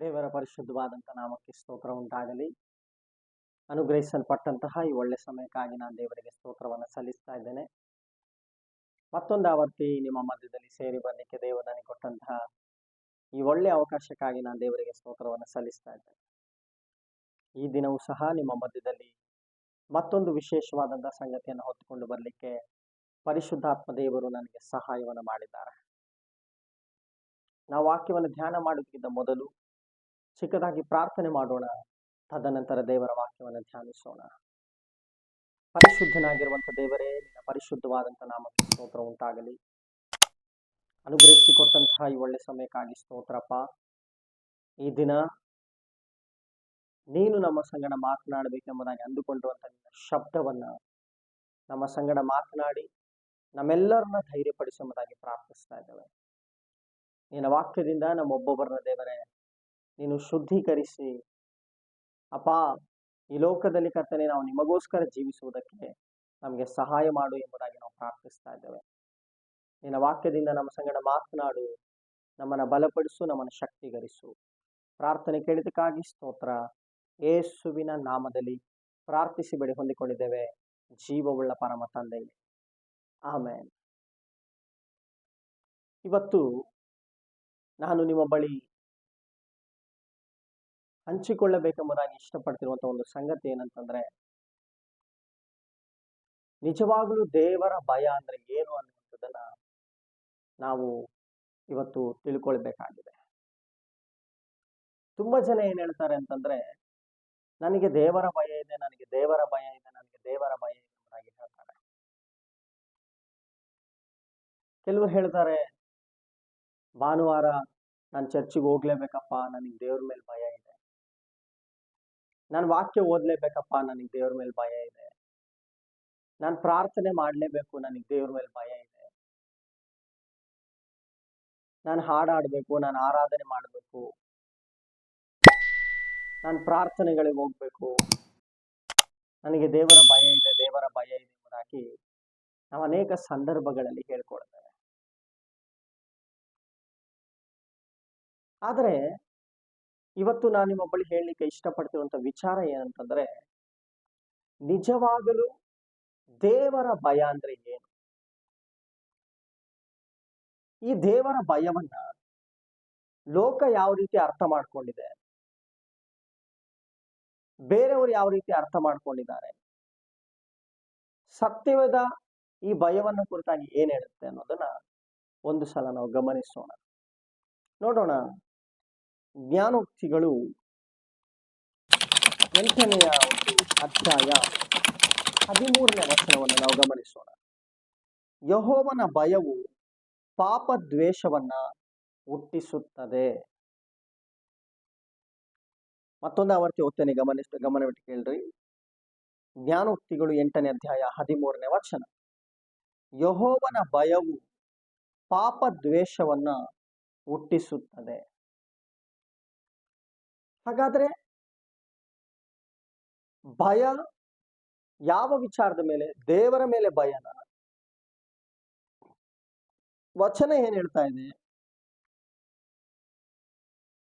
ದೇವರ ಪರಿಶುದ್ಧವಾದಂಥ ನಾಮಕ್ಕೆ ಸ್ತೋತ್ರ ಉಂಟಾಗಲಿ. ಅನುಗ್ರಹಿಸಲ್ಪಟ್ಟಂತಹ ಈ ಒಳ್ಳೆ ಸಮಯಕ್ಕಾಗಿ ನಾನು ದೇವರಿಗೆ ಸ್ತೋತ್ರವನ್ನು ಸಲ್ಲಿಸ್ತಾ ಇದ್ದೇನೆ. ಮತ್ತೊಂದು ಆವರ್ತಿ ನಿಮ್ಮ ಮಧ್ಯದಲ್ಲಿ ಸೇರಿ ಬರಲಿಕ್ಕೆ ದೇವರು ಕೊಟ್ಟಂತಹ ಈ ಒಳ್ಳೆ ಅವಕಾಶಕ್ಕಾಗಿ ನಾನು ದೇವರಿಗೆ ಸ್ತೋತ್ರವನ್ನು ಸಲ್ಲಿಸ್ತಾ ಇದ್ದೇನೆ. ಈ ದಿನವೂ ಸಹ ನಿಮ್ಮ ಮಧ್ಯದಲ್ಲಿ ಮತ್ತೊಂದು ವಿಶೇಷವಾದಂತಹ ಸಂಗತಿಯನ್ನು ಹೊತ್ತುಕೊಂಡು ಬರಲಿಕ್ಕೆ ಪರಿಶುದ್ಧಾತ್ಮ ದೇವರು ನನಗೆ ಸಹಾಯವನ್ನು ಮಾಡಿದ್ದಾರೆ. ನಾವು ವಾಕ್ಯವನ್ನು ಧ್ಯಾನ ಮಾಡೋದಕ್ಕಿಂತ ಮೊದಲು ಚಿಕ್ಕದಾಗಿ ಪ್ರಾರ್ಥನೆ ಮಾಡೋಣ. ತದನಂತರ ದೇವರ ವಾಕ್ಯವನ್ನು ಧ್ಯಾನಿಸೋಣ. ಪರಿಶುದ್ಧನಾಗಿರುವಂಥ ದೇವರೇ, ನಿನ್ನ ಪರಿಶುದ್ಧವಾದಂಥ ನಾಮಕ್ಕೆ ಸ್ತೋತ್ರ ಉಂಟಾಗಲಿ. ಅನುಗ್ರಹಿಸಿಕೊಟ್ಟಂತಹ ಈ ಒಳ್ಳೆ ಸಮಯಕ್ಕಾಗಿ ಸ್ತೋತ್ರಪ್ಪ. ಈ ದಿನ ನೀನು ನಮ್ಮ ಸಂಗಡ ಮಾತನಾಡಬೇಕೆಂಬುದಾಗಿ ಅಂದುಕೊಂಡಿರುವಂಥ ನಿನ್ನ ಶಬ್ದವನ್ನ ನಮ್ಮ ಸಂಗಡ ಮಾತನಾಡಿ ನಮ್ಮೆಲ್ಲರನ್ನ ಧೈರ್ಯಪಡಿಸುವುದಾಗಿ ಪ್ರಾರ್ಥಿಸ್ತಾ ಇದ್ದೇವೆ. ನಿನ್ನ ವಾಕ್ಯದಿಂದ ನಮ್ಮೊಬ್ಬೊಬ್ಬರನ್ನ ದೇವರೇ ನೀನು ಶುದ್ಧೀಕರಿಸಿ. ಅಪ್ಪ, ಈ ಲೋಕದಲ್ಲಿ ಕರ್ತನೆ, ನಾವು ನಿಮಗೋಸ್ಕರ ಜೀವಿಸುವುದಕ್ಕೆ ನಮಗೆ ಸಹಾಯ ಮಾಡು ಎಂಬುದಾಗಿ ನಾವು ಪ್ರಾರ್ಥಿಸ್ತಾ ಇದ್ದೇವೆ. ನಿನ್ನ ವಾಕ್ಯದಿಂದ ನಮ್ಮ ಸಂಗಡ ಮಾತನಾಡು, ನಮ್ಮನ್ನು ಬಲಪಡಿಸು, ನಮ್ಮನ್ನು ಶಕ್ತಿಗರಿಸು ಪ್ರಾರ್ಥನೆ ಕೇಳಿದಕ್ಕಾಗಿ ಸ್ತೋತ್ರ. ಏಸುವಿನ ನಾಮದಲ್ಲಿ ಪ್ರಾರ್ಥಿಸಿ ಬೆಳೆ ಹೊಂದಿಕೊಂಡಿದ್ದೇವೆ. ಜೀವವುಳ್ಳ ಪರಮ ತಂದೆ. ಆಮೇಲೆ ಇವತ್ತು ನಾನು ನಿಮ್ಮ ಬಳಿ ಹಂಚಿಕೊಳ್ಳಬೇಕೆಂಬುದಾಗಿ ಇಷ್ಟಪಡ್ತಿರುವಂತಹ ಒಂದು ಸಂಗತಿ ಏನಂತಂದ್ರೆ, ನಿಜವಾಗಲೂ ದೇವರ ಭಯ ಅಂದ್ರೆ ಏನು ಅನ್ನುವಂಥದ್ದನ್ನ ನಾವು ಇವತ್ತು ತಿಳ್ಕೊಳ್ಬೇಕಾಗಿದೆ. ತುಂಬಾ ಜನ ಏನ್ ಹೇಳ್ತಾರೆ ಅಂತಂದ್ರೆ, ನನಗೆ ದೇವರ ಭಯ ಇದೆ, ನನಗೆ ದೇವರ ಭಯ ಇದೆ, ನನಗೆ ದೇವರ ಭಯ ಇದೆ ಎಂಬುದಾಗಿ ಹೇಳ್ತಾರೆ. ಕೆಲವರು ಹೇಳ್ತಾರೆ, ಭಾನುವಾರ ನಾನು ಚರ್ಚಿಗೆ ಹೋಗ್ಲೇಬೇಕಪ್ಪ, ನನಗೆ ದೇವ್ರ ಮೇಲೆ ಭಯ ಇದೆ. ನಾನು ವಾಕ್ಯ ಓದ್ಲೇಬೇಕಪ್ಪ, ನನಗೆ ದೇವ್ರ ಮೇಲೆ ಭಯ ಇದೆ. ನಾನು ಪ್ರಾರ್ಥನೆ ಮಾಡಲೇಬೇಕು, ನನಗೆ ದೇವ್ರ ಮೇಲೆ ಭಯ ಇದೆ. ನಾನು ಹಾಡಾಡ್ಬೇಕು, ನಾನು ಆರಾಧನೆ ಮಾಡಬೇಕು. ನಾನು ಪ್ರಾರ್ಥನೆಗಳಿಗೆ ಹೋಗ್ಬೇಕು. ನನಗೆ ದೇವರ ಭಯ ಇದೆ, ದೇವರ ಭಯ ಇದೆ ಎಂಬುದಾಗಿ ನಾವು ಅನೇಕ ಸಂದರ್ಭಗಳಲ್ಲಿ ಹೇಳ್ಕೊಳ್ತೇವೆ. ಆದರೆ ಇವತ್ತು ನಾನು ನಿಮ್ಮ ಬಳಿ ಹೇಳಲಿಕ್ಕೆ ಇಷ್ಟಪಡ್ತಿರುವಂತ ವಿಚಾರ ಏನಂತಂದ್ರೆ, ನಿಜವಾಗಲೂ ದೇವರ ಭಯ ಅಂದ್ರೆ ಏನು? ಈ ದೇವರ ಭಯವನ್ನ ಲೋಕ ಯಾವ ರೀತಿ ಅರ್ಥ ಮಾಡ್ಕೊಂಡಿದೆ? ಬೇರೆಯವರು ಯಾವ ರೀತಿ ಅರ್ಥ ಮಾಡ್ಕೊಂಡಿದ್ದಾರೆ? ಸತ್ಯವೇದ ಈ ಭಯವನ್ನ ಕುರಿತಾಗಿ ಏನ್ ಹೇಳುತ್ತೆ ಅನ್ನೋದನ್ನ ಒಂದು ಸಲ ನಾವು ಗಮನಿಸೋಣ. ನೋಡೋಣ. ಜ್ಞಾನೋಕ್ತಿಗಳು ಎಂಟನೆಯ ಅಧ್ಯಾಯ ಹದಿಮೂರನೇ ವಚನವನ್ನು ನಾವು ಗಮನಿಸೋಣ. ಯಹೋವನ ಭಯವು ಪಾಪ ದ್ವೇಷವನ್ನ ಹುಟ್ಟಿಸುತ್ತದೆ. ಮತ್ತೊಂದು ಆವರ್ತಿ ಓದ್ತೇನೆ ಗಮನಿಸ ಗಮನವಿಟ್ಟು ಕೇಳ್ರಿ. ಜ್ಞಾನೋಕ್ತಿಗಳು ಎಂಟನೇ ಅಧ್ಯಾಯ ಹದಿಮೂರನೇ ವಚನ. ಯಹೋವನ ಭಯವು ಪಾಪ ದ್ವೇಷವನ್ನ ಹುಟ್ಟಿಸುತ್ತದೆ. ಹಾಗಾದ್ರೆ ಭಯ ಯಾವ ವಿಚಾರದ ಮೇಲೆ? ದೇವರ ಮೇಲೆ ಭಯನ? ವಚನ ಏನ್ ಹೇಳ್ತಾ ಇದೆ?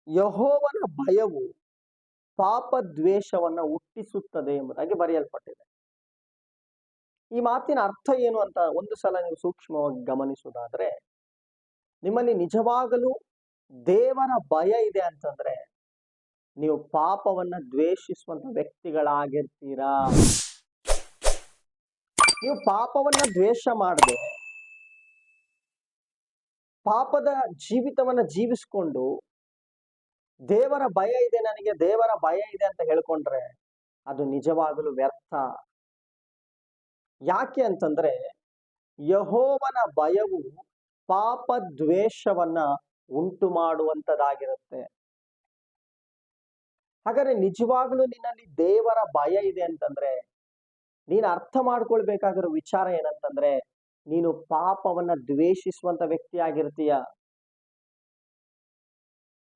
ಯಹೋವನ ಭಯವು ಪಾಪ ದ್ವೇಷವನ್ನ ಹುಟ್ಟಿಸುತ್ತದೆ ಎಂಬುದಾಗಿ ಬರೆಯಲ್ಪಟ್ಟಿದೆ. ಈ ಮಾತಿನ ಅರ್ಥ ಏನು ಅಂತ ಒಂದು ಸಲ ನೀವು ಸೂಕ್ಷ್ಮವಾಗಿ ಗಮನಿಸುವುದಾದ್ರೆ, ನಿಮ್ಮಲ್ಲಿ ನಿಜವಾಗಲೂ ದೇವರ ಭಯ ಇದೆ ಅಂತಂದ್ರೆ ನೀವು ಪಾಪವನ್ನ ದ್ವೇಷಿಸುವಂತ ವ್ಯಕ್ತಿಗಳಾಗಿರ್ತೀರಾ? ನೀವು ಪಾಪವನ್ನ ದ್ವೇಷ ಮಾಡದೆ, ಪಾಪದ ಜೀವಿತವನ್ನ ಜೀವಿಸ್ಕೊಂಡು, ದೇವರ ಭಯ ಇದೆ ನನಗೆ, ದೇವರ ಭಯ ಇದೆ ಅಂತ ಹೇಳ್ಕೊಂಡ್ರೆ ಅದು ನಿಜವಾಗಲು ವ್ಯರ್ಥ. ಯಾಕೆ ಅಂತಂದ್ರೆ, ಯಹೋವನ ಭಯವು ಪಾಪ ದ್ವೇಷವನ್ನ ಉಂಟು ಮಾಡುವಂತದಾಗಿರುತ್ತೆ ಹಾಗಾದ್ರೆ ನಿಜವಾಗ್ಲೂ ನಿನ್ನಲ್ಲಿ ದೇವರ ಭಯ ಇದೆ ಅಂತಂದ್ರೆ, ನೀನು ಅರ್ಥ ಮಾಡ್ಕೊಳ್ಬೇಕಾಗಿರೋ ವಿಚಾರ ಏನಂತಂದ್ರೆ, ನೀನು ಪಾಪವನ್ನ ದ್ವೇಷಿಸುವಂತ ವ್ಯಕ್ತಿ ಆಗಿರ್ತೀಯ.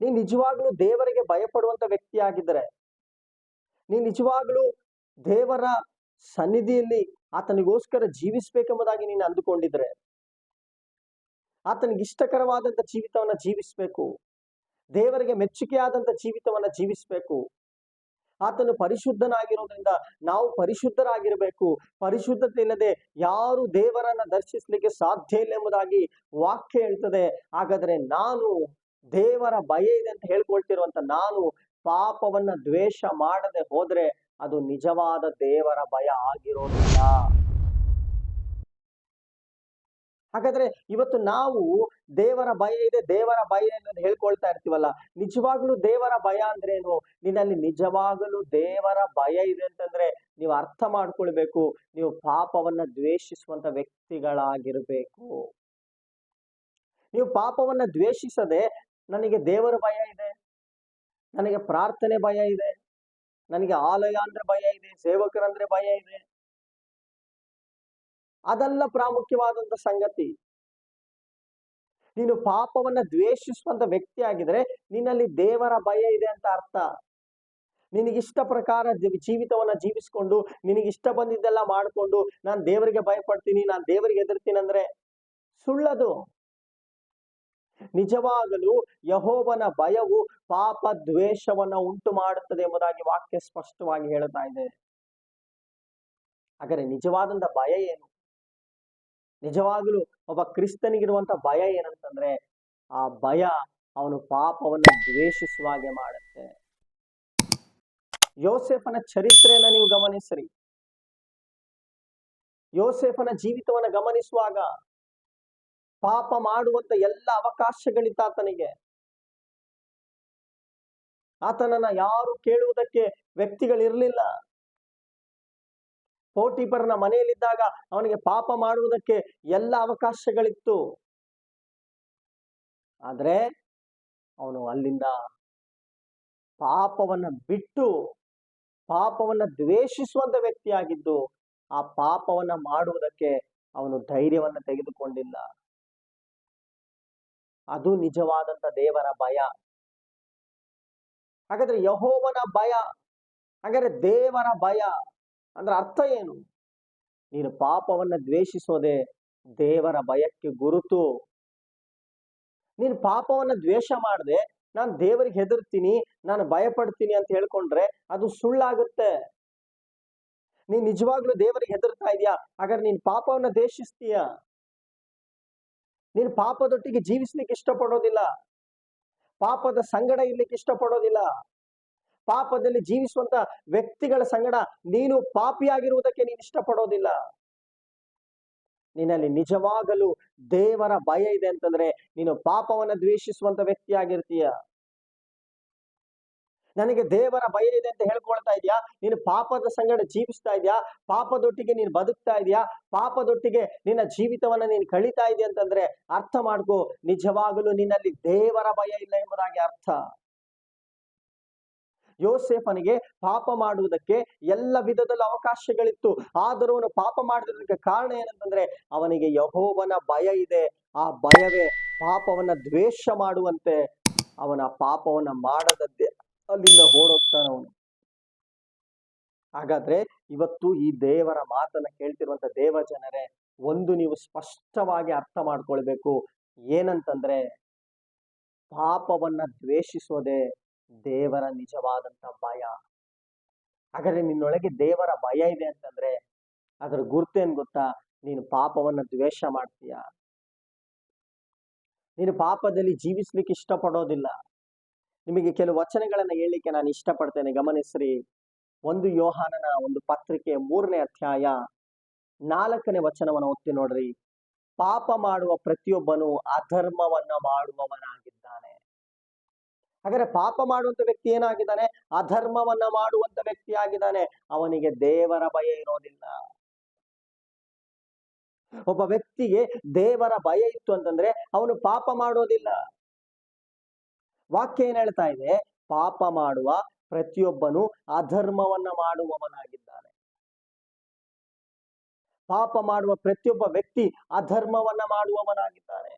ನೀನ್ ನಿಜವಾಗ್ಲೂ ದೇವರಿಗೆ ಭಯಪಡುವಂತ ವ್ಯಕ್ತಿ ಆಗಿದ್ರೆ, ನೀನ್ ನಿಜವಾಗ್ಲೂ ದೇವರ ಸನ್ನಿಧಿಯಲ್ಲಿ ಆತನಿಗೋಸ್ಕರ ಜೀವಿಸ್ಬೇಕೆಂಬುದಾಗಿ ನೀನು ಅಂದುಕೊಂಡಿದ್ರೆ ಆತನಿಗೆ ಇಷ್ಟಕರವಾದಂತ ಜೀವಿತವನ್ನ ಜೀವಿಸ್ಬೇಕು. ದೇವರಿಗೆ ಮೆಚ್ಚುಗೆಯಾದಂಥ ಜೀವಿತವನ್ನು ಜೀವಿಸಬೇಕು. ಆತನು ಪರಿಶುದ್ಧನಾಗಿರೋದ್ರಿಂದ ನಾವು ಪರಿಶುದ್ಧರಾಗಿರಬೇಕು. ಪರಿಶುದ್ಧತೆ ಇಲ್ಲದೆ ಯಾರು ದೇವರನ್ನ ದರ್ಶಿಸಲಿಕ್ಕೆ ಸಾಧ್ಯ ಇಲ್ಲ ಎಂಬುದಾಗಿ ವಾಕ್ಯ ಹೇಳ್ತದೆ. ಹಾಗಾದ್ರೆ ನಾನು ದೇವರ ಭಯ ಇದೆ ಅಂತ ಹೇಳ್ಕೊಳ್ತಿರುವಂತ ನಾನು ಪಾಪವನ್ನ ದ್ವೇಷ ಮಾಡದೆ ಹೋದ್ರೆ ಅದು ನಿಜವಾದ ದೇವರ ಭಯ ಆಗಿರೋದಿಲ್ಲ ಹಾಗಾದ್ರೆ ಇವತ್ತು ನಾವು ದೇವರ ಭಯ ಇದೆ, ದೇವರ ಭಯ ಅನ್ನೋದು ಹೇಳ್ಕೊಳ್ತಾ ಇರ್ತೀವಲ್ಲ, ನಿಜವಾಗ್ಲೂ ದೇವರ ಭಯ ಅಂದ್ರೆ ಏನು ನಿನ್ನಲ್ಲಿ ನಿಜವಾಗಲೂ ದೇವರ ಭಯ ಇದೆ ಅಂತಂದ್ರೆ ನೀವು ಅರ್ಥ ಮಾಡ್ಕೊಳ್ಬೇಕು, ನೀವು ಪಾಪವನ್ನ ದ್ವೇಷಿಸುವಂತ ವ್ಯಕ್ತಿಗಳಾಗಿರ್ಬೇಕು. ನೀವು ಪಾಪವನ್ನ ದ್ವೇಷಿಸದೆ ನನಗೆ ದೇವರ ಭಯ ಇದೆ, ನನಗೆ ಪ್ರಾರ್ಥನೆ ಭಯ ಇದೆ, ನನಗೆ ಆಲಯ ಅಂದ್ರೆ ಭಯ ಇದೆ, ಸೇವಕರಂದ್ರೆ ಭಯ ಇದೆ ಅದೆಲ್ಲ ಪ್ರಾಮುಖ್ಯವಾದಂತ ಸಂಗತಿ. ನೀನು ಪಾಪವನ್ನ ದ್ವೇಷಿಸುವಂತ ವ್ಯಕ್ತಿ ಆಗಿದ್ರೆ ನಿನ್ನಲ್ಲಿ ದೇವರ ಭಯ ಇದೆ ಅಂತ ಅರ್ಥ. ನಿನಗಿಷ್ಟ ಪ್ರಕಾರ ಜೀವಿತವನ್ನ ಜೀವಿಸ್ಕೊಂಡು, ನಿನಗಿಷ್ಟ ಬಂದಿದ್ದೆಲ್ಲ ಮಾಡಿಕೊಂಡು, ನಾನು ದೇವರಿಗೆ ಭಯಪಡ್ತೀನಿ, ನಾನು ದೇವರಿಗೆ ಹೆದರ್ತೀನಿ ಅಂದ್ರೆ ಸುಳ್ಳದು. ನಿಜವಾಗಲೂ ಯಹೋವನ ಭಯವು ಪಾಪ ದ್ವೇಷವನ್ನ ಉಂಟು ಮಾಡುತ್ತದೆ ಎಂಬುದಾಗಿ ವಾಕ್ಯ ಸ್ಪಷ್ಟವಾಗಿ ಹೇಳ್ತಾ ಇದೆ. ಹಾಗರೆ ನಿಜವಾದಂತ ಭಯ ಏನು? ನಿಜವಾಗಲೂ ಒಬ್ಬ ಕ್ರಿಸ್ತನಿಗಿರುವಂತ ಭಯ ಏನಂತಂದ್ರೆ, ಆ ಭಯ ಅವನು ಪಾಪವನ್ನು ದ್ವೇಷಿಸುವ ಹಾಗೆ ಮಾಡುತ್ತೆ. ಯೋಸೆಫನ ಚರಿತ್ರೆಯನ್ನ ನೀವು ಗಮನಿಸ್ರಿ. ಯೋಸೆಫನ ಜೀವಿತವನ್ನ ಗಮನಿಸುವಾಗ ಪಾಪ ಮಾಡುವಂತ ಎಲ್ಲ ಅವಕಾಶಗಳಿತ್ತ ಆತನಿಗೆ. ಆತನನ್ನ ಯಾರು ಕೇಳುವುದಕ್ಕೆ ವ್ಯಕ್ತಿಗಳಿರ್ಲಿಲ್ಲ. ಪೋಟಿಪರ್ನ ಮನೆಯಲ್ಲಿದ್ದಾಗ ಅವನಿಗೆ ಪಾಪ ಮಾಡುವುದಕ್ಕೆ ಎಲ್ಲ ಅವಕಾಶಗಳಿತ್ತು. ಆದರೆ ಅವನು ಅಲ್ಲಿಂದ ಪಾಪವನ್ನ ಬಿಟ್ಟು, ಪಾಪವನ್ನ ದ್ವೇಷಿಸುವಂತ ವ್ಯಕ್ತಿಯಾಗಿದ್ದು, ಆ ಪಾಪವನ್ನ ಮಾಡುವುದಕ್ಕೆ ಅವನು ಧೈರ್ಯವನ್ನ ತೆಗೆದುಕೊಂಡಿಲ್ಲ. ಅದು ನಿಜವಾದಂತ ದೇವರ ಭಯ. ಹಾಗಾದ್ರೆ ಯಹೋವನ ಭಯ, ಹಾಗಾದ್ರೆ ದೇವರ ಭಯ. ಅಂದ್ರೆ ಅರ್ಥ ಏನು? ನೀನು ಪಾಪವನ್ನ ದ್ವೇಷಿಸೋದೆ ದೇವರ ಭಯಕ್ಕೆ ಗುರುತು. ನೀನು ಪಾಪವನ್ನ ದ್ವೇಷ ಮಾಡದೆ, ನಾನು ದೇವರಿಗೆ ಹೆದರ್ತೀನಿ, ನಾನು ಭಯಪಡ್ತೀನಿ ಅಂತ ಹೇಳ್ಕೊಂಡ್ರೆ ಅದು ಸುಳ್ಳಾಗುತ್ತೆ. ನೀನ್ ನಿಜವಾಗ್ಲೂ ದೇವರಿಗೆ ಹೆದರ್ತಾ ಇದೀಯಾ? ಹಾಗಾದ್ರೆ ನೀನ್ ಪಾಪವನ್ನ ದ್ವೇಷಿಸ್ತೀಯ? ನೀನು ಪಾಪದೊಟ್ಟಿಗೆ ಜೀವಿಸ್ಲಿಕ್ಕೆ ಇಷ್ಟಪಡೋದಿಲ್ಲ. ಪಾಪದ ಸಂಗಡ ಇರ್ಲಿಕ್ಕೆ ಇಷ್ಟಪಡೋದಿಲ್ಲ. ಪಾಪದಲ್ಲಿ ಜೀವಿಸುವಂತ ವ್ಯಕ್ತಿಗಳ ಸಂಗಡ ನೀನು ಪಾಪಿಯಾಗಿರುವುದಕ್ಕೆ ನೀನು ಇಷ್ಟಪಡೋದಿಲ್ಲ. ನಿನ್ನಲ್ಲಿ ನಿಜವಾಗಲೂ ದೇವರ ಭಯ ಇದೆ ಅಂತಂದ್ರೆ ನೀನು ಪಾಪವನ್ನ ದ್ವೇಷಿಸುವಂತ ವ್ಯಕ್ತಿಯಾಗಿರ್ತೀಯ. ನನಗೆ ದೇವರ ಭಯ ಇದೆ ಅಂತ ಹೇಳ್ಕೊಳ್ತಾ ಇದೀಯಾ? ನೀನು ಪಾಪದ ಸಂಗಡ ಜೀವಿಸ್ತಾ ಇದೆಯಾ? ಪಾಪದೊಟ್ಟಿಗೆ ನೀನು ಬದುಕ್ತಾ ಇದೀಯಾ? ಪಾಪದೊಟ್ಟಿಗೆ ನಿನ್ನ ಜೀವಿತವನ್ನ ನೀನು ಕಳೀತಾ ಇದೆಯಾ ಅಂತಂದ್ರೆ ಅರ್ಥ ಮಾಡ್ಕೋ, ನಿಜವಾಗಲೂ ನಿನ್ನಲ್ಲಿ ದೇವರ ಭಯ ಇಲ್ಲ ಎಂಬುದಾಗಿ ಅರ್ಥ. ಯೋಸೇಫನಿಗೆ ಪಾಪ ಮಾಡುವುದಕ್ಕೆ ಎಲ್ಲ ವಿಧದಲ್ಲಿ ಅವಕಾಶಗಳಿತ್ತು. ಆದರೂ ಅವನು ಪಾಪ ಮಾಡಿದ್ರೆ ಕಾರಣ ಏನಂತಂದ್ರೆ, ಅವನಿಗೆ ಯಹೋವನ ಭಯ ಇದೆ. ಆ ಭಯವೇ ಪಾಪವನ್ನ ದ್ವೇಷ ಮಾಡುವಂತೆ ಅವನ ಪಾಪವನ್ನ ಮಾಡದದ್ದೇ ಅಲ್ಲಿಂದ ಓಡೋಗ್ತಾನ ಅವನು. ಹಾಗಾದ್ರೆ ಇವತ್ತು ಈ ದೇವರ ಮಾತನ್ನ ಕೇಳ್ತಿರುವಂತ ದೇವ ಜನರೇ, ಒಂದು ನೀವು ಸ್ಪಷ್ಟವಾಗಿ ಅರ್ಥ ಮಾಡ್ಕೊಳ್ಬೇಕು. ಏನಂತಂದ್ರೆ, ಪಾಪವನ್ನ ದ್ವೇಷಿಸೋದೇ ದೇವರ ನಿಜವಾದಂತ ಭಯ. ಹಾಗಾದ್ರೆ ನಿನ್ನೊಳಗೆ ದೇವರ ಭಯ ಇದೆ ಅಂತಂದ್ರೆ, ಅದರ ಗುರ್ತೇನ್ ಗೊತ್ತಾ? ನೀನು ಪಾಪವನ್ನ ದ್ವೇಷ ಮಾಡ್ತೀಯ? ನೀನು ಪಾಪದಲ್ಲಿ ಜೀವಿಸ್ಲಿಕ್ಕೆ ಇಷ್ಟಪಡೋದಿಲ್ಲ. ನಿಮಗೆ ಕೆಲವು ವಚನಗಳನ್ನ ಹೇಳಲಿಕ್ಕೆ ನಾನು ಇಷ್ಟಪಡ್ತೇನೆ. ಗಮನಿಸ್ರಿ. ಒಂದು ಯೋಹಾನನ ಒಂದು ಪತ್ರಿಕೆ ಮೂರನೇ ಅಧ್ಯಾಯ ನಾಲ್ಕನೇ ವಚನವನ್ನು ಒತ್ತಿ ನೋಡ್ರಿ. ಪಾಪ ಮಾಡುವ ಪ್ರತಿಯೊಬ್ಬನು ಅಧರ್ಮವನ್ನ ಮಾಡುವವನಾಗಿದ್ದಾನೆ. ಹಾಗಾದ್ರೆ ಪಾಪ ಮಾಡುವಂತ ವ್ಯಕ್ತಿ ಏನಾಗಿದ್ದಾನೆ? ಅಧರ್ಮವನ್ನ ಮಾಡುವಂತ ವ್ಯಕ್ತಿ ಆಗಿದ್ದಾನೆ. ಅವನಿಗೆ ದೇವರ ಭಯ ಇರೋದಿಲ್ಲ. ಒಬ್ಬ ವ್ಯಕ್ತಿಗೆ ದೇವರ ಭಯ ಇತ್ತು ಅಂತಂದ್ರೆ ಅವನು ಪಾಪ ಮಾಡೋದಿಲ್ಲ. ವಾಕ್ಯ ಏನ್ ಹೇಳ್ತಾ ಇದೆ? ಪಾಪ ಮಾಡುವ ಪ್ರತಿಯೊಬ್ಬನು ಅಧರ್ಮವನ್ನ ಮಾಡುವವನಾಗಿದ್ದಾನೆ. ಪಾಪ ಮಾಡುವ ಪ್ರತಿಯೊಬ್ಬ ವ್ಯಕ್ತಿ ಅಧರ್ಮವನ್ನ ಮಾಡುವವನಾಗಿದ್ದಾನೆ.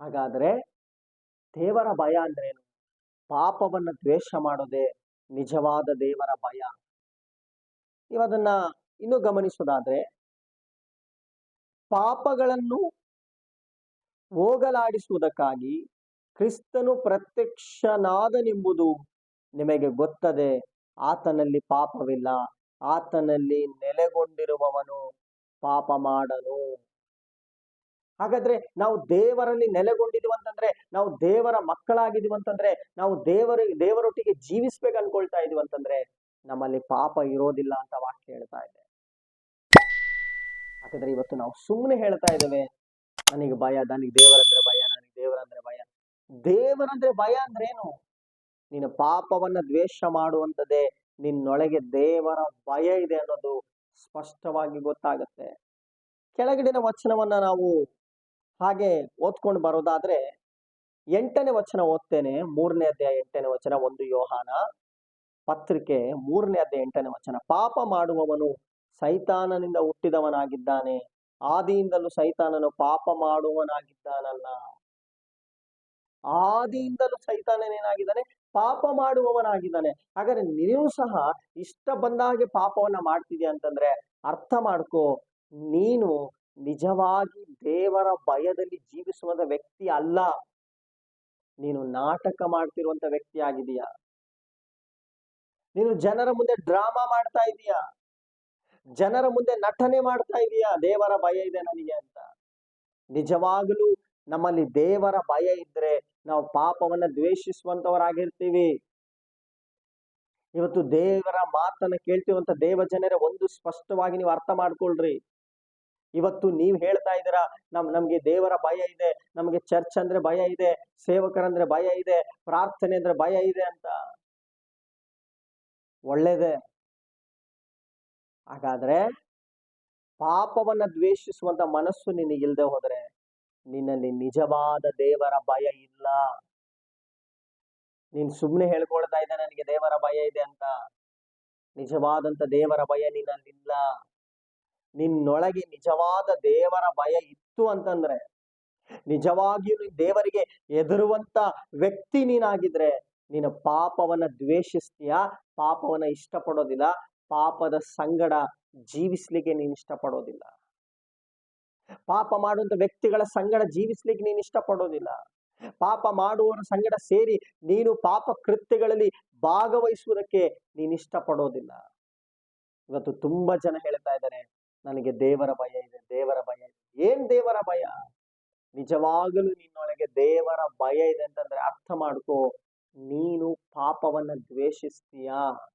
ಹಾಗಾದ್ರೆ ದೇವರ ಭಯ ಅಂದ್ರೇನು? ಪಾಪವನ್ನು ದ್ವೇಷ ಮಾಡೋದೇ ನಿಜವಾದ ದೇವರ ಭಯ. ಇವದನ್ನ ಇನ್ನು ಗಮನಿಸೋದಾದ್ರೆ, ಪಾಪಗಳನ್ನು ಹೋಗಲಾಡಿಸುವುದಕ್ಕಾಗಿ ಕ್ರಿಸ್ತನು ಪ್ರತ್ಯಕ್ಷನಾದನೆಂಬುದು ನಿಮಗೆ ಗೊತ್ತದೆ. ಆತನಲ್ಲಿ ಪಾಪವಿಲ್ಲ. ಆತನಲ್ಲಿ ನೆಲೆಗೊಂಡಿರುವವನು ಪಾಪ ಮಾಡನು ಹಾಗಾದ್ರೆ ನಾವು ದೇವರಲ್ಲಿ ನೆಲೆಗೊಂಡಿದ್ವಿ ಅಂತಂದ್ರೆ ನಾವು ದೇವರ ಮಕ್ಕಳಾಗಿದ್ವಿ ಅಂತಂದ್ರೆ ನಾವು ದೇವರ, ದೇವರೊಟ್ಟಿಗೆ ಜೀವಿಸ್ಬೇಕು ಅನ್ಕೊಳ್ತಾ ಇದೀವಿ ಅಂತಂದ್ರೆ ನಮ್ಮಲ್ಲಿ ಪಾಪ ಇರೋದಿಲ್ಲ ಅಂತ ವಾಕ್ಯ ಹೇಳ್ತಾ ಇದೆ ಯಾಕಂದ್ರೆ ಇವತ್ತು ನಾವು ಸುಮ್ಮನೆ ಹೇಳ್ತಾ ಇದ್ದೇವೆ, ನನಗೆ ಭಯ, ನನಗೆ ದೇವರಂದ್ರೆ ಭಯ, ನನಗೆ ದೇವರಂದ್ರೆ ಭಯ. ದೇವರಂದ್ರೆ ಭಯ ಅಂದ್ರೇನು? ಏನು ನೀನು ಪಾಪವನ್ನ ದ್ವೇಷ ಮಾಡುವಂಥದ್ದೇ, ನಿನ್ನೊಳಗೆ ದೇವರ ಭಯ ಇದೆ ಅನ್ನೋದು ಸ್ಪಷ್ಟವಾಗಿ ಗೊತ್ತಾಗತ್ತೆ. ಕೆಳಗಿನ ವಚನವನ್ನ ನಾವು ಹಾಗೆ ಓದ್ಕೊಂಡು ಬರೋದಾದ್ರೆ ಎಂಟನೇ ವಚನ ಓದ್ತೇನೆ, ಮೂರನೇ ಅಧ್ಯಾಯ ಎಂಟನೇ ವಚನ, ಒಂದು ಯೋಹಾನ ಪತ್ರಿಕೆ ಮೂರನೇ ಅಧ್ಯಾಯ ಎಂಟನೇ ವಚನ. ಪಾಪ ಮಾಡುವವನು ಸೈತಾನನಿಂದ ಹುಟ್ಟಿದವನಾಗಿದ್ದಾನೆ, ಆದಿಯಿಂದಲೂ ಸೈತಾನನು ಪಾಪ ಮಾಡುವವನಾಗಿದ್ದಾನಲ್ಲ. ಆದಿಯಿಂದಲೂ ಸೈತಾನನೇನಾಗಿದ್ದಾನೆ? ಪಾಪ ಮಾಡುವವನಾಗಿದ್ದಾನೆ. ಹಾಗಾದ್ರೆ ನೀವು ಸಹ ಇಷ್ಟ ಬಂದ ಹಾಗೆ ಪಾಪವನ್ನ ಮಾಡ್ತಿದ್ಯಾ ಅಂತಂದ್ರೆ ಅರ್ಥ ಮಾಡ್ಕೋ. ನೀನು ನಿಜವಾಗಿ ದೇವರ ಭಯದಲ್ಲಿ ಜೀವಿಸುವಂತ ವ್ಯಕ್ತಿ ಅಲ್ಲ. ನೀನು ನಾಟಕ ಮಾಡ್ತಿರುವಂತ ವ್ಯಕ್ತಿ ಆಗಿದೀಯಾ ನೀನು ಜನರ ಮುಂದೆ ಡ್ರಾಮಾ ಮಾಡ್ತಾ ಇದೀಯಾ. ಜನರ ಮುಂದೆ ನಟನೆ ಮಾಡ್ತಾ ಇದೀಯಾ. ದೇವರ ಭಯ ಇದೆ ನನಗೆ ಅಂತ. ನಿಜವಾಗಲೂ ನಮ್ಮಲ್ಲಿ ದೇವರ ಭಯ ಇದ್ರೆ ನಾವು ಪಾಪವನ್ನ ದ್ವೇಷಿಸುವಂತವರಾಗಿರ್ತೀವಿ. ಇವತ್ತು ದೇವರ ಮಾತನ್ನ ಕೇಳ್ತಿರುವಂತ ದೇವ ಜನರೇ ಒಂದು ಸ್ಪಷ್ಟವಾಗಿ ನೀವು ಅರ್ಥ ಮಾಡ್ಕೊಳ್ರಿ. ಇವತ್ತು ನೀವು ಹೇಳ್ತಾ ಇದ್ದೀರಾ, ನಮ್, ನಮ್ಗೆ ದೇವರ ಭಯ ಇದೆ, ನಮ್ಗೆ ಚರ್ಚ್ ಅಂದ್ರೆ ಭಯ ಇದೆ, ಸೇವಕರಂದ್ರೆ ಭಯ ಇದೆ, ಪ್ರಾರ್ಥನೆ ಅಂದ್ರೆ ಭಯ ಇದೆ ಅಂತ. ಒಳ್ಳೇದೆ. ಹಾಗಾದ್ರೆ ಪಾಪವನ್ನ ದ್ವೇಷಿಸುವಂತ ಮನಸ್ಸು ನಿನಗಿಲ್ದೆ ಹೋದ್ರೆ ನಿನ್ನಲ್ಲಿ ನಿಜವಾದ ದೇವರ ಭಯ ಇಲ್ಲ. ನೀನ್ ಸುಮ್ನೆ ಹೇಳ್ಕೊಳ್ತಾ ಇದ್ದ, ನನಗೆ ದೇವರ ಭಯ ಇದೆ ಅಂತ. ನಿಜವಾದಂತ ದೇವರ ಭಯ ನಿನ್ನಲ್ಲಿಲ್ಲ. ನಿನ್ನೊಳಗೆ ನಿಜವಾದ ದೇವರ ಭಯ ಇತ್ತು ಅಂತಂದ್ರೆ, ನಿಜವಾಗಿಯೂ ನೀನ್ ದೇವರಿಗೆ ಎದುರುವಂತ ವ್ಯಕ್ತಿ ನೀನಾಗಿದ್ರೆ, ನೀನು ಪಾಪವನ್ನ ದ್ವೇಷಿಸ್ತೀಯ, ಪಾಪವನ್ನ ಇಷ್ಟಪಡೋದಿಲ್ಲ, ಪಾಪದ ಸಂಗಡ ಜೀವಿಸ್ಲಿಕ್ಕೆ ನೀನು ಇಷ್ಟಪಡೋದಿಲ್ಲ. ಪಾಪ ಮಾಡುವಂತ ವ್ಯಕ್ತಿಗಳ ಸಂಗಡ ಜೀವಿಸ್ಲಿಕ್ಕೆ ನೀನು ಇಷ್ಟಪಡೋದಿಲ್ಲ. ಪಾಪ ಮಾಡುವವರ ಸಂಗಡ ಸೇರಿ ನೀನು ಪಾಪ ಕೃತ್ಯಗಳಲ್ಲಿ ಭಾಗವಹಿಸುವುದಕ್ಕೆ ನೀನು ಇಷ್ಟಪಡೋದಿಲ್ಲ. ಇವತ್ತು ತುಂಬಾ ಜನ ಹೇಳ್ತಾ ಇದ್ದಾರೆ ನನಗೆ ದೇವರ ಭಯ ಇದೆ, ದೇವರ ಭಯ ಇದೆ. ಏನ್ ದೇವರ ಭಯ? ನಿಜವಾಗಲೂ ನಿನ್ನೊಳಗೆ ದೇವರ ಭಯ ಇದೆ ಅಂತಂದ್ರೆ ಅರ್ಥ ಮಾಡ್ಕೋ, ನೀನು ಪಾಪವನ್ನ ದ್ವೇಷಿಸ್ತೀಯಾ?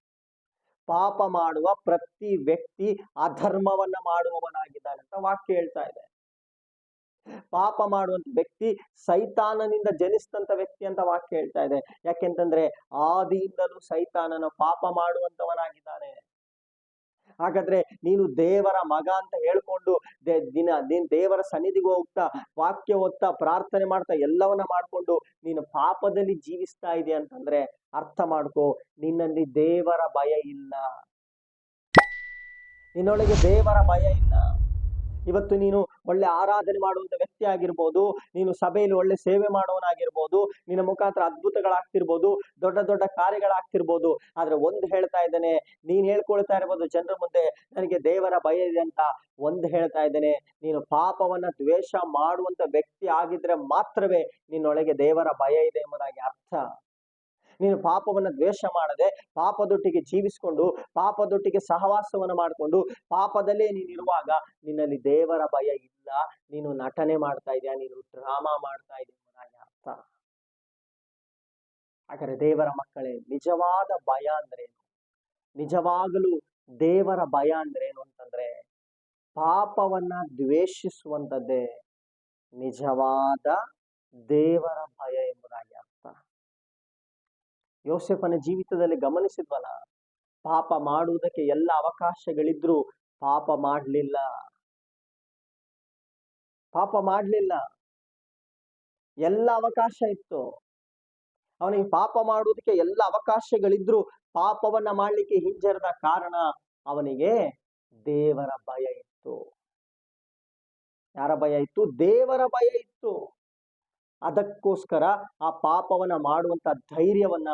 ಪಾಪ ಮಾಡುವ ಪ್ರತಿ ವ್ಯಕ್ತಿ ಅಧರ್ಮವನ್ನ ಮಾಡುವವನಾಗಿದ್ದಾನೆ ಅಂತ ವಾಕ್ಯ ಹೇಳ್ತಾ ಇದೆ. ಪಾಪ ಮಾಡುವಂತ ವ್ಯಕ್ತಿ ಸೈತಾನನಿಂದ ಜನಿಸಿದಂತ ವ್ಯಕ್ತಿ ಅಂತ ವಾಕ್ಯ ಹೇಳ್ತಾ ಇದೆ. ಯಾಕೆಂತಂದ್ರೆ ಆದಿಯಿಂದಲೂ ಸೈತಾನನ ಪಾಪ ಮಾಡುವಂತವನಾಗಿದ್ದಾನೆ. ಹಾಗಾದ್ರೆ ನೀನು ದೇವರ ಮಗ ಅಂತ ಹೇಳ್ಕೊಂಡು ದಿನ ನೀನ್ ದೇವರ ಸನ್ನಿಧಿಗೆ ಹೋಗ್ತಾ, ವಾಕ್ಯ ಓದ್ತಾ, ಪ್ರಾರ್ಥನೆ ಮಾಡ್ತಾ ಎಲ್ಲವನ್ನ ಮಾಡ್ಕೊಂಡು ನೀನು ಪಾಪದಲ್ಲಿ ಜೀವಿಸ್ತಾ ಇದೆ ಅಂತಂದ್ರೆ ಅರ್ಥ ಮಾಡ್ಕೋ, ನಿನ್ನಲ್ಲಿ ದೇವರ ಭಯ ಇಲ್ಲ. ನಿನ್ನೊಳಗೆ ದೇವರ ಭಯ ಇಲ್ಲ. ಇವತ್ತು ನೀನು ಒಳ್ಳೆ ಆರಾಧನೆ ಮಾಡುವಂತ ವ್ಯಕ್ತಿ ಆಗಿರ್ಬೋದು, ನೀನು ಸಭೆಯಲ್ಲಿ ಒಳ್ಳೆ ಸೇವೆ ಮಾಡೋನಾಗಿರ್ಬೋದು ನಿನ್ನ ಮುಖಾಂತರ ಅದ್ಭುತಗಳಾಗ್ತಿರ್ಬೋದು, ದೊಡ್ಡ ದೊಡ್ಡ ಕಾರ್ಯಗಳಾಗ್ತಿರ್ಬೋದು. ಆದ್ರೆ ಒಂದು ಹೇಳ್ತಾ ಇದ್ದೇನೆ, ನೀನ್ ಹೇಳ್ಕೊಳ್ತಾ ಇರ್ಬೋದು ಜನರ ಮುಂದೆ ನನಗೆ ದೇವರ ಭಯ ಇದೆ ಅಂತ ಒಂದು ಹೇಳ್ತಾ ಇದ್ದೇನೆ, ನೀನು ಪಾಪವನ್ನ ದ್ವೇಷ ಮಾಡುವಂತ ವ್ಯಕ್ತಿ ಆಗಿದ್ರೆ ಮಾತ್ರವೇ ನಿನ್ನೊಳಗೆ ದೇವರ ಭಯ ಇದೆ ಎಂಬುದಾಗಿ ಅರ್ಥ. ನೀನು ಪಾಪವನ್ನು ದ್ವೇಷ ಮಾಡದೆ ಪಾಪದೊಟ್ಟಿಗೆ ಜೀವಿಸಿಕೊಂಡು ಪಾಪದೊಟ್ಟಿಗೆ ಸಹವಾಸವನ್ನ ಮಾಡಿಕೊಂಡು ಪಾಪದಲ್ಲೇ ನೀನಿರುವಾಗ ನಿನ್ನಲ್ಲಿ ದೇವರ ಭಯ ಇಲ್ಲ. ನೀನು ನಟನೆ ಮಾಡ್ತಾ ಇದೆಯಾ? ನೀನು ಡ್ರಾಮಾ ಮಾಡ್ತಾ ಇದೆಯಾ? ಅರ್ಥ. ಹಾಗಾದ್ರೆ ದೇವರ ಮಕ್ಕಳೇ, ನಿಜವಾದ ಭಯ ಅಂದ್ರೇನು ನಿಜವಾಗಲೂ ದೇವರ ಭಯ ಅಂದ್ರೇನು ಅಂತಂದ್ರೆ ಪಾಪವನ್ನ ದ್ವೇಷಿಸುವಂತದ್ದೇ ನಿಜವಾದ ದೇವರ ಭಯ ಎಂಬುದಾಗಿ ಯೋಸೆಫನ ಜೀವಿತದಲ್ಲಿ ಗಮನಿಸಿದ್ವಲ್ಲ? ಪಾಪ ಮಾಡುವುದಕ್ಕೆ ಎಲ್ಲ ಅವಕಾಶಗಳಿದ್ರು ಪಾಪ ಮಾಡಲಿಲ್ಲ. ಪಾಪ ಮಾಡಲಿಲ್ಲ. ಎಲ್ಲ ಅವಕಾಶ ಇತ್ತು. ಅವನಿಗೆ ಪಾಪ ಮಾಡುವುದಕ್ಕೆ ಎಲ್ಲ ಅವಕಾಶಗಳಿದ್ರು ಪಾಪವನ್ನ ಮಾಡ್ಲಿಕ್ಕೆ ಹಿಂಜರಿದ ಕಾರಣ ಅವನಿಗೆ ದೇವರ ಭಯ ಇತ್ತು. ಯಾರ ಭಯ ಇತ್ತು? ದೇವರ ಭಯ ಇತ್ತು. ಅದಕ್ಕೋಸ್ಕರ ಆ ಪಾಪವನ್ನ ಮಾಡುವಂತ ಧೈರ್ಯವನ್ನ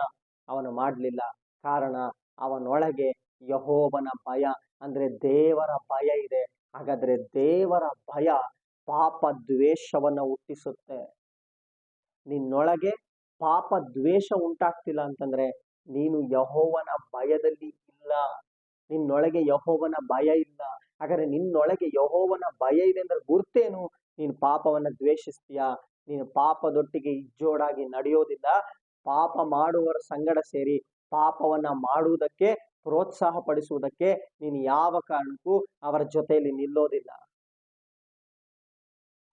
ಅವನು ಮಾಡಲಿಲ್ಲ. ಕಾರಣ ಅವನೊಳಗೆ ಯಹೋವನ ಭಯ, ಅಂದ್ರೆ ದೇವರ ಭಯ ಇದೆ. ಹಾಗಾದ್ರೆ ದೇವರ ಭಯ ಪಾಪ ದ್ವೇಷವನ್ನ ಹುಟ್ಟಿಸುತ್ತೆ. ನಿನ್ನೊಳಗೆ ಪಾಪ ದ್ವೇಷ ಉಂಟಾಗ್ತಿಲ್ಲ ಅಂತಂದ್ರೆ ನೀನು ಯಹೋವನ ಭಯದಲ್ಲಿ ಇಲ್ಲ. ನಿನ್ನೊಳಗೆ ಯಹೋವನ ಭಯ ಇಲ್ಲ. ಹಾಗಾದ್ರೆ ನಿನ್ನೊಳಗೆ ಯಹೋವನ ಭಯ ಇದೆ ಅಂದ್ರೆ ಗುರ್ತೇನು? ನೀನು ಪಾಪವನ್ನು ದ್ವೇಷಿಸ್ತೀಯ? ನೀನು ಪಾಪದೊಟ್ಟಿಗೆ ಇಜ್ಜೋಡಾಗಿ ನಡೆಯೋದಿಲ್ಲ. ಪಾಪ ಮಾಡುವವರ ಸಂಗಡ ಸೇರಿ ಪಾಪವನ್ನ ಮಾಡುವುದಕ್ಕೆ ಪ್ರೋತ್ಸಾಹ ಪಡಿಸುವುದಕ್ಕೆ ನೀನು ಯಾವ ಕಾರಣಕ್ಕೂ ಅವರ ಜೊತೆಯಲ್ಲಿ ನಿಲ್ಲೋದಿಲ್ಲ.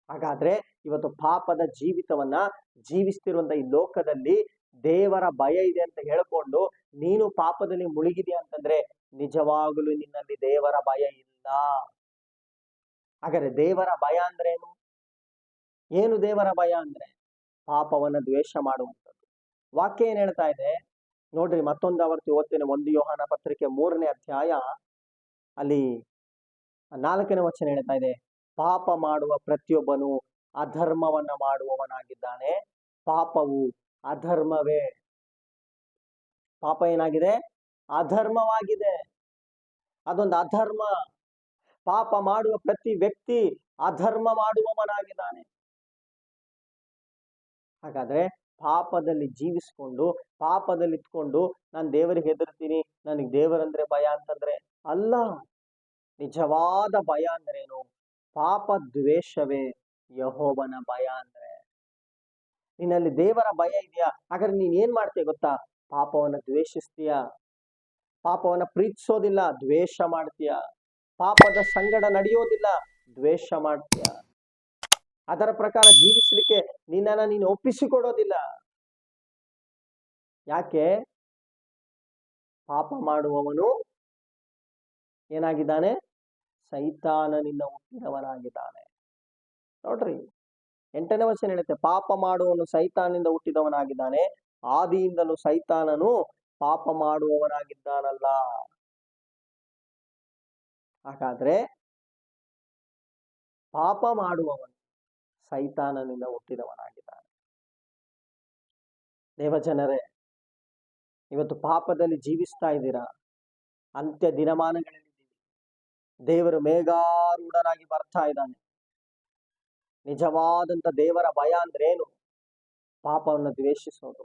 ಹಾಗಾದ್ರೆ ಇವತ್ತು ಪಾಪದ ಜೀವಿತವನ್ನ ಜೀವಿಸ್ತಿರುವಂತ ಈ ಲೋಕದಲ್ಲಿ ದೇವರ ಭಯ ಇದೆ ಅಂತ ಹೇಳ್ಕೊಂಡು ನೀನು ಪಾಪದಲ್ಲಿ ಮುಳುಗಿದೆಯಾ ಅಂತಂದ್ರೆ ನಿಜವಾಗಲೂ ನಿನ್ನಲ್ಲಿ ದೇವರ ಭಯ ಇಲ್ಲ. ಹಾಗಾದ್ರೆ ದೇವರ ಭಯ ಅಂದ್ರೆ ಏನು? ಏನು ದೇವರ ಭಯ ಅಂದ್ರೆ? ಪಾಪವನ್ನ ದ್ವೇಷ ಮಾಡುವಂಥದ್ದು. ವಾಕ್ಯ ಏನ್ ಹೇಳ್ತಾ ಇದೆ? ನೋಡ್ರಿ ಮತ್ತೊಂದು ಆವರ್ತಿ ಓದ್ತೇನೆ, ಒಂದು ಯೋಹಾನ ಪತ್ರಿಕೆ ಮೂರನೇ ಅಧ್ಯಾಯ, ಅಲ್ಲಿ ನಾಲ್ಕನೇ ವಚನ ಹೇಳ್ತಾ ಇದೆ. ಪಾಪ ಮಾಡುವ ಪ್ರತಿಯೊಬ್ಬನು ಅಧರ್ಮವನ್ನ ಮಾಡುವವನಾಗಿದ್ದಾನೆ. ಪಾಪವು ಅಧರ್ಮವೇ. ಪಾಪ ಏನಾಗಿದೆ? ಅಧರ್ಮವಾಗಿದೆ. ಅದೊಂದು ಅಧರ್ಮ. ಪಾಪ ಮಾಡುವ ಪ್ರತಿ ವ್ಯಕ್ತಿ ಅಧರ್ಮ ಮಾಡುವವನಾಗಿದ್ದಾನೆ. ಹಾಗಾದ್ರೆ ಪಾಪದಲ್ಲಿ ಜೀವಿಸ್ಕೊಂಡು ಪಾಪದಲ್ಲಿ ಇಟ್ಕೊಂಡು ನಾನು ದೇವರಿಗೆ ಹೆದರ್ತೀನಿ, ನನಗೆ ದೇವರಂದ್ರೆ ಭಯ ಅಂತಂದ್ರೆ ಅಲ್ಲ. ನಿಜವಾದ ಭಯ ಅಂದ್ರೇನು? ಪಾಪ ದ್ವೇಷವೇ ಯಹೋವನ ಭಯ ಅಂದ್ರೆ. ನಿನ್ನಲ್ಲಿ ದೇವರ ಭಯ ಇದೆಯಾ? ಹಾಗಾದ್ರೆ ನೀನ್ ಏನ್ ಮಾಡ್ತೀಯ ಗೊತ್ತಾ? ಪಾಪವನ್ನ ದ್ವೇಷಿಸ್ತೀಯ? ಪಾಪವನ್ನ ಪ್ರೀತಿಸೋದಿಲ್ಲ, ದ್ವೇಷ ಮಾಡ್ತೀಯ? ಪಾಪದ ಸಂಗಡ ನಡೆಯೋದಿಲ್ಲ. ದ್ವೇಷ ಮಾಡ್ತೀಯ? ಅದರ ಪ್ರಕಾರ ಜೀವಿಸಲಿಕ್ಕೆ ನಿನ್ನನ್ನ ನೀನು ಒಪ್ಪಿಸಿಕೊಡೋದಿಲ್ಲ. ಯಾಕೆ? ಪಾಪ ಮಾಡುವವನು ಏನಾಗಿದ್ದಾನೆ? ಸೈತಾನನಿಂದ ಹುಟ್ಟಿದವನಾಗಿದ್ದಾನೆ. ನೋಡ್ರಿ, ಎಂಟನೇ ವರ್ಷ ಹೇಳುತ್ತೆ, ಪಾಪ ಮಾಡುವವನು ಸೈತಾನಿಂದ ಹುಟ್ಟಿದವನಾಗಿದ್ದಾನೆ. ಆದಿಯಿಂದಲೂ ಸೈತಾನನು ಪಾಪ ಮಾಡುವವನಾಗಿದ್ದಾನಲ್ಲ. ಹಾಗಾದ್ರೆ ಪಾಪ ಮಾಡುವವನು ಸೈತಾನನಿಂದ ಹುಟ್ಟಿದವನಾಗಿದ್ದಾನೆ. ದೇವಜನರೇ, ಇವತ್ತು ಪಾಪದಲ್ಲಿ ಜೀವಿಸ್ತಾ ಇದ್ದೀರಾ? ಅಂತ್ಯ ದಿನಮಾನಗಳಲ್ಲಿದ್ದೀವಿ ದೇವರು ಮೇಘಾರೂಢನಾಗಿ ಬರ್ತಾ ಇದ್ದಾನೆ. ನಿಜವಾದಂಥ ದೇವರ ಭಯ ಅಂದ್ರೆ ಏನು? ಪಾಪವನ್ನು ದ್ವೇಷಿಸೋದು.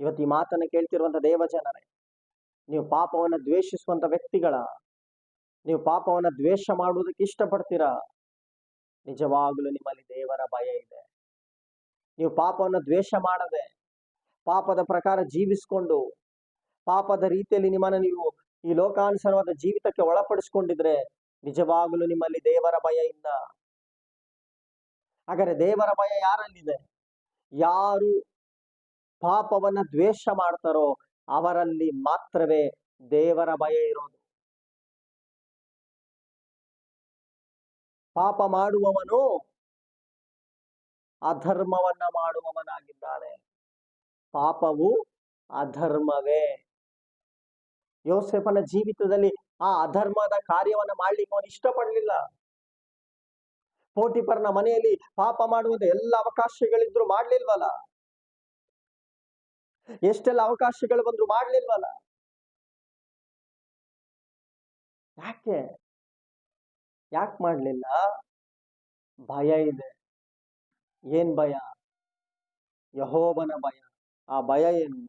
ಇವತ್ತು ಈ ಮಾತನ್ನು ಕೇಳ್ತಿರುವಂಥ ದೇವಜನರೇ, ನೀವು ಪಾಪವನ್ನು ದ್ವೇಷಿಸುವಂತ ವ್ಯಕ್ತಿಗಳ? ನೀವು ಪಾಪವನ್ನ ದ್ವೇಷ ಮಾಡುವುದಕ್ಕೆ ಇಷ್ಟಪಡ್ತೀರಾ? ನಿಜವಾಗಲೂ ನಿಮ್ಮಲ್ಲಿ ದೇವರ ಭಯ ಇದೆ. ನೀವು ಪಾಪವನ್ನು ದ್ವೇಷ ಮಾಡದೆ, ಪಾಪದ ಪ್ರಕಾರ ಜೀವಿಸಿಕೊಂಡು, ಪಾಪದ ರೀತಿಯಲ್ಲಿ ನಿಮ್ಮನ್ನು ನೀವು ಈ ಲೋಕಾನುಸಾರವಾದ ಜೀವಿತಕ್ಕೆ ಒಳಪಡಿಸಿಕೊಂಡಿದ್ರೆ ನಿಜವಾಗಲೂ ನಿಮ್ಮಲ್ಲಿ ದೇವರ ಭಯ ಇಲ್ಲ. ಹಾಗಾದ್ರೆ ದೇವರ ಭಯ ಯಾರಲ್ಲಿದೆ? ಯಾರು ಪಾಪವನ್ನ ದ್ವೇಷ ಮಾಡ್ತಾರೋ ಅವರಲ್ಲಿ ಮಾತ್ರವೇ ದೇವರ ಭಯ ಇರೋದು. ಪಾಪ ಮಾಡುವವನು ಅಧರ್ಮವನ್ನ ಮಾಡುವವನಾಗಿದ್ದಾನೆ. ಪಾಪವು ಅಧರ್ಮವೇ. ಯೋಸೆಫನ ಜೀವಿತದಲ್ಲಿ ಆ ಅಧರ್ಮದ ಕಾರ್ಯವನ್ನ ಮಾಡ್ಲಿಕ್ಕೆ ಅವನು ಇಷ್ಟಪಡಲಿಲ್ಲ. ಪೋಟಿಪರ್ನ ಮನೆಯಲ್ಲಿ ಪಾಪ ಮಾಡುವಂತ ಎಲ್ಲ ಅವಕಾಶಗಳಿದ್ರು ಮಾಡ್ಲಿಲ್ವಲ್ಲ? ಎಷ್ಟೆಲ್ಲ ಅವಕಾಶಗಳು ಬಂದ್ರು ಮಾಡ್ಲಿಲ್ವಲ್ಲ? ಯಾಕೆ? ಯಾಕೆ ಮಾಡ್ಲಿಲ್ಲ? ಭಯ ಇದೆ. ಏನ್ ಭಯ? ಯಹೋವನ ಭಯ. ಆ ಭಯ ಏನು?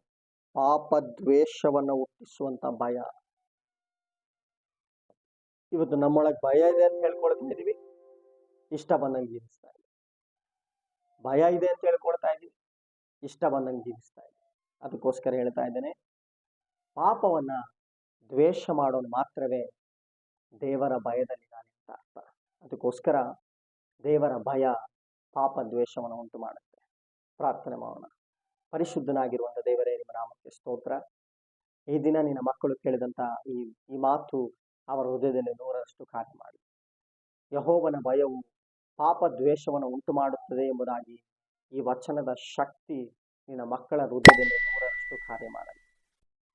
ಪಾಪ ದ್ವೇಷವನ್ನ ಹುಟ್ಟಿಸುವಂತ ಭಯ. ಇವತ್ತು ನಮ್ಮೊಳಗೆ ಭಯ ಇದೆ ಅಂತ ಹೇಳ್ಕೊಳ್ತಾ ಇದೀವಿ. ಇಷ್ಟ ಬಂದಂಗೆ ಜೀವಿಸ್ತಾ ಇದ್ದೀವಿ ಭಯ ಇದೆ ಅಂತ ಹೇಳ್ಕೊಳ್ತಾ ಇದೀವಿ. ಇಷ್ಟ ಬಂದಂಗೆ ಜೀವಿಸ್ತಾ ಇದ್ದೀವಿ ಅದಕ್ಕೋಸ್ಕರ ಹೇಳ್ತಾ ಇದ್ದೇನೆ. ಪಾಪವನ್ನ ದ್ವೇಷ ಮಾಡೋನು ಮಾತ್ರವೇ ದೇವರ ಭಯದಲ್ಲಿದ್ದಾನೆ ಅಂತ ಅರ್ಥ. ಅದಕ್ಕೋಸ್ಕರ ದೇವರ ಭಯ, ಪಾಪ, ದ್ವೇಷವನ್ನು ಉಂಟು ಮಾಡುತ್ತೆ ಪ್ರಾರ್ಥನೆ ಮಾಡೋಣ. ಪರಿಶುದ್ಧನಾಗಿರುವಂಥ ದೇವರೇ, ನಿಮ್ಮ ನಾಮಕ್ಕೆ ಸ್ತೋತ್ರ. ಈ ದಿನ ನಿನ್ನ ಮಕ್ಕಳು ಕೇಳಿದಂಥ ಈ ಈ ಮಾತು ಅವರ ಹೃದಯದಲ್ಲಿ ನೂರರಷ್ಟು ಕಾರ್ಯ ಮಾಡಿ. ಯಹೋವನ ಭಯವು ಪಾಪ, ದ್ವೇಷವನ್ನು ಉಂಟು ಮಾಡುತ್ತದೆ ಎಂಬುದಾಗಿ ಈ ವಚನದ ಶಕ್ತಿ ನಿನ್ನ ಮಕ್ಕಳ ಹೃದಯದಲ್ಲಿ ನೂರರಷ್ಟು ಕಾರ್ಯ ಮಾಡಲಿ.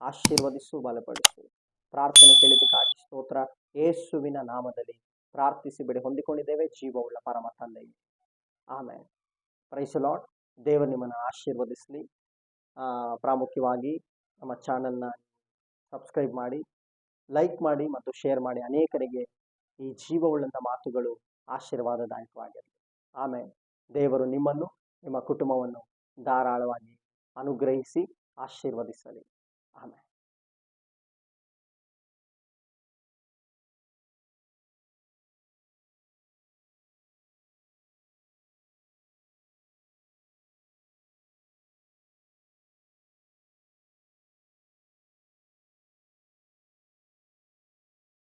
ಆಶೀರ್ವದಿಸು, ಬಲಪಡಿಸು. ಪ್ರಾರ್ಥನೆ ಕೇಳಿದಕ್ಕಾಗಿ ಸ್ತೋತ್ರ. ಏಸುವಿನ ನಾಮದಲ್ಲಿ ಪ್ರಾರ್ಥಿಸಿ ಬಿಡಿ. ಹೊಂದಿಕೊಂಡಿದ್ದೇವೆ. ಜೀವವುಳ್ಳ ಪರಮ ತಂದೆಗೆ ಆಮೇಲೆ ಪ್ರೈಸ್ ಲಾಟ್ ದೇವರು ನಿಮ್ಮನ್ನು ಆಶೀರ್ವದಿಸಲಿ. ಪ್ರಾಮುಖ್ಯವಾಗಿ ನಮ್ಮ ಚಾನಲ್ನ ಸಬ್ಸ್ಕ್ರೈಬ್ ಮಾಡಿ ಲೈಕ್ ಮಾಡಿ ಮತ್ತು ಶೇರ್ ಮಾಡಿ. ಅನೇಕರಿಗೆ ಈ ಜೀವವುಳ್ಳಂಥ ಮಾತುಗಳು ಆಶೀರ್ವಾದದಾಯಕವಾಗಿರಲಿ. ಆಮೇಲೆ ದೇವರು ನಿಮ್ಮನ್ನು, ನಿಮ್ಮ ಕುಟುಂಬವನ್ನು ಧಾರಾಳವಾಗಿ ಅನುಗ್ರಹಿಸಿ, ಆಶೀರ್ವದಿಸಲಿ. ಆಮೇಲೆ